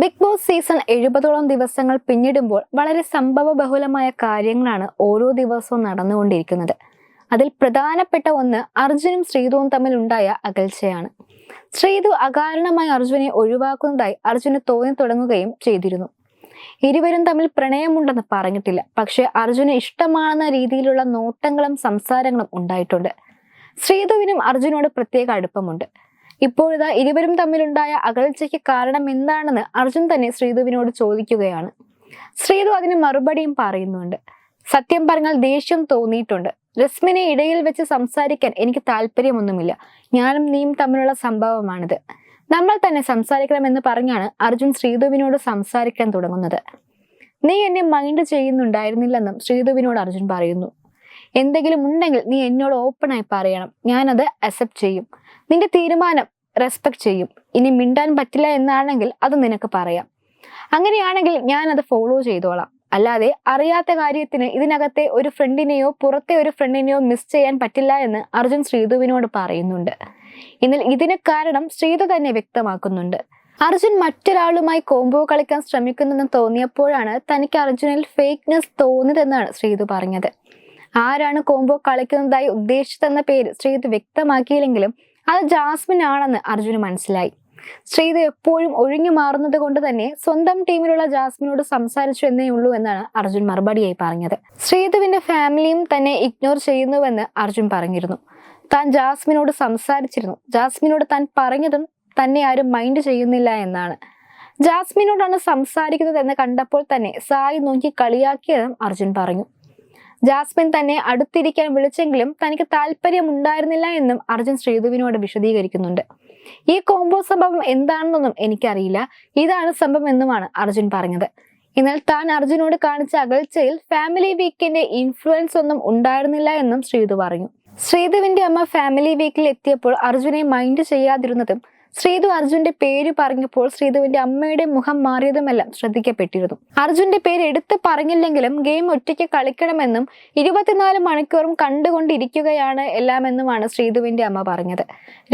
Big boss season എഴുപതോളം ദിവസങ്ങൾ പിന്നിടുമ്പോൾ വളരെ സംഭവ ബഹുലമായ കാര്യങ്ങളാണ് ഓരോ ദിവസവും നടന്നുകൊണ്ടിരിക്കുന്നത്. അതിൽ പ്രധാനപ്പെട്ട ഒന്ന് അർജുനും ശ്രീതുവും തമ്മിലുണ്ടായ അകൽച്ചയാണ്. ശ്രീതു അകാരണമായി അർജുനെ ഒഴിവാക്കുന്നതായി അർജുന് തോന്നി തുടങ്ങുകയും ചെയ്തിരുന്നു. ഇരുവരും തമ്മിൽ പ്രണയമുണ്ടെന്ന് പറഞ്ഞിട്ടില്ല. പക്ഷേ അർജുന് ഇഷ്ടമാണെന്ന രീതിയിലുള്ള നോട്ടങ്ങളും സംസാരങ്ങളും ഉണ്ടായിട്ടുണ്ട്. ശ്രീതുവിനും അർജുനോട് പ്രത്യേക അടുപ്പമുണ്ട്. ഇപ്പോഴിതാ ഇരുവരും തമ്മിലുണ്ടായ അകൽച്ചയ്ക്ക് കാരണം എന്താണെന്ന് അർജുൻ തന്നെ ശ്രീതുവിനോട് ചോദിക്കുകയാണ്. ശ്രീധു അതിന് മറുപടിയും പറയുന്നുണ്ട്. സത്യം പറഞ്ഞാൽ ദേഷ്യം തോന്നിയിട്ടുണ്ട്. രസ്മിനെ ഇടയിൽ വെച്ച് സംസാരിക്കാൻ എനിക്ക് താല്പര്യമൊന്നുമില്ല. ഞാനും നീയും തമ്മിലുള്ള സംഭവമാണിത്. നമ്മൾ തന്നെ സംസാരിക്കണമെന്ന് പറഞ്ഞാണ് അർജുൻ ശ്രീതുവിനോട് സംസാരിക്കാൻ തുടങ്ങുന്നത്. നീ എന്നെ മൈൻഡ് ചെയ്യുന്നുണ്ടായിരുന്നില്ലെന്നും ശ്രീതുവിനോട് അർജുൻ പറയുന്നു. എന്തെങ്കിലും ഉണ്ടെങ്കിൽ നീ എന്നോട് ഓപ്പണായി പറയണം. ഞാനത് അക്സെപ്റ്റ് ചെയ്യും. നിന്റെ തീരുമാനം റെസ്പെക്ട് ചെയ്യും. ഇനി മിണ്ടാൻ പറ്റില്ല എന്നാണെങ്കിൽ അത് നിനക്ക് പറയാം. അങ്ങനെയാണെങ്കിൽ ഞാൻ അത് ഫോളോ ചെയ്തോളാം. അല്ലാതെ അറിയാത്ത കാര്യത്തിന് ഇതിനകത്തെ ഒരു ഫ്രണ്ടിനെയോ പുറത്തെ ഒരു ഫ്രണ്ടിനെയോ മിസ് ചെയ്യാൻ പറ്റില്ല എന്ന് അർജുൻ ശ്രീധുവിനോട് പറയുന്നുണ്ട്. എന്നാൽ ഇതിന് കാരണം ശ്രീധു തന്നെ വ്യക്തമാക്കുന്നുണ്ട്. അർജുൻ മറ്റൊരാളുമായി കോംബോ കളിക്കാൻ ശ്രമിക്കുന്നെന്ന് തോന്നിയപ്പോഴാണ് തനിക്ക് അർജുനിൽ ഫേക്ക്നെസ് തോന്നിയതെന്നാണ് ശ്രീധു പറഞ്ഞത്. ആരാണ് കോംബോ കളിക്കുന്നതായി ഉദ്ദേശിച്ചതെന്ന പേര് ശ്രീതു വ്യക്തമാക്കിയില്ലെങ്കിലും അത് ജാസ്മിൻ ആണെന്ന് അർജുന് മനസ്സിലായി. ശ്രീതു എപ്പോഴും ഒഴിഞ്ഞു മാറുന്നത് കൊണ്ട് തന്നെ സ്വന്തം ടീമിലുള്ള ജാസ്മിനോട് സംസാരിച്ചു എന്നേ ഉള്ളൂ എന്നാണ് അർജുൻ മറുപടിയായി പറഞ്ഞത്. ശ്രീതുവിന്റെ ഫാമിലിയും തന്നെ ഇഗ്നോർ ചെയ്യുന്നുവെന്ന് അർജുൻ പറഞ്ഞിരുന്നു. താൻ ജാസ്മിനോട് സംസാരിച്ചിരുന്നു. ജാസ്മിനോട് താൻ പറഞ്ഞതും തന്നെ ആരും മൈൻഡ് ചെയ്യുന്നില്ല എന്നാണ്. ജാസ്മിനോടാണ് സംസാരിക്കുന്നത് എന്ന് കണ്ടപ്പോൾ തന്നെ സായി നോക്കി കളിയാക്കിയതും അർജുൻ പറഞ്ഞു. ജാസ്മിൻ തന്നെ അടുത്തിരിക്കാൻ വിളിച്ചെങ്കിലും തനിക്ക് താല്പര്യമുണ്ടായിരുന്നില്ല എന്നും അർജുൻ ശ്രീധുവിനോട് വിശദീകരിക്കുന്നുണ്ട്. ഈ കോംബോ സംഭവം എന്താണെന്നൊന്നും എനിക്കറിയില്ല. ഇതാണ് സംഭവം എന്നുമാണ് അർജുൻ പറഞ്ഞത്. എന്നാൽ താൻ അർജുനോട് കാണിച്ച അകൽച്ചയിൽ ഫാമിലി വീക്കിന്റെ ഇൻഫ്ലുവൻസ് ഒന്നും ഉണ്ടായിരുന്നില്ല എന്നും ശ്രീധു പറഞ്ഞു. ശ്രീധുവിന്റെ അമ്മ ഫാമിലി വീക്കിൽ എത്തിയപ്പോൾ അർജുനെ മൈൻഡ് ചെയ്യാതിരുന്നതും ശ്രീധു അർജുന്റെ പേര് പറഞ്ഞപ്പോൾ ശ്രീതുവിന്റെ അമ്മയുടെ മുഖം മാറിയതുമെല്ലാം ശ്രദ്ധിക്കപ്പെട്ടിരുന്നു. അർജുന്റെ പേര് എടുത്ത് പറഞ്ഞില്ലെങ്കിലും ഗെയിം ഒറ്റയ്ക്ക് കളിക്കണമെന്നും ഇരുപത്തിനാല് മണിക്കൂറും കണ്ടുകൊണ്ടിരിക്കുകയാണ് എല്ലാമെന്നുമാണ് ശ്രീതുവിന്റെ അമ്മ പറഞ്ഞത്.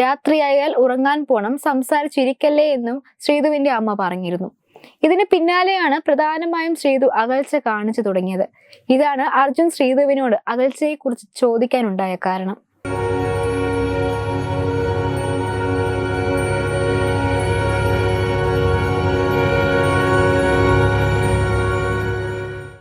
രാത്രിയായാൽ ഉറങ്ങാൻ പോണം സംസാരിച്ചിരിക്കല്ലേ എന്നും ശ്രീതുവിന്റെ അമ്മ പറഞ്ഞിരുന്നു. ഇതിന് പിന്നാലെയാണ് പ്രധാനമായും ശ്രീതു അകൽച്ച കാണിച്ചു തുടങ്ങിയത്. ഇതാണ് അർജുൻ ശ്രീധുവിനോട് അകൽച്ചയെക്കുറിച്ച് ചോദിക്കാനുണ്ടായ കാരണം.